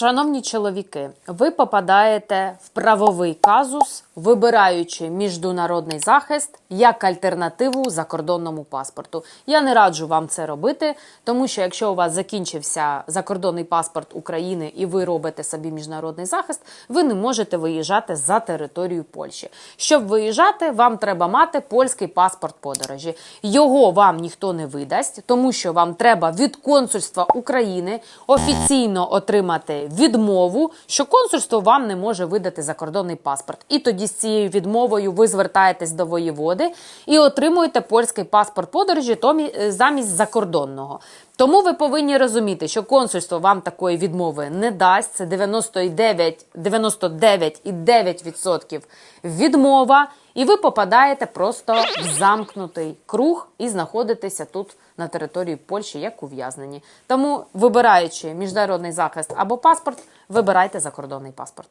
Шановні чоловіки, ви попадаєте в правовий казус, вибираючи міжнародний захист як альтернативу закордонному паспорту. Я не раджу вам це робити, тому що якщо у вас закінчився закордонний паспорт України і ви робите собі міжнародний захист, ви не можете виїжджати за територію Польщі. Щоб виїжджати, вам треба мати польський паспорт подорожі. Його вам ніхто не видасть, тому що вам треба від консульства України офіційно отримати відмову, що консульство вам не може видати закордонний паспорт. І тоді з цією відмовою ви звертаєтесь до воєводи і отримуєте польський паспорт подорожі е, замість закордонного. Тому ви повинні розуміти, що консульство вам такої відмови не дасть. Це 99,9% відмова, і ви попадаєте просто в замкнутий круг і знаходитеся тут на території Польщі як ув'язнені. Тому, вибираючи міжнародний захист або паспорт, вибирайте закордонний паспорт.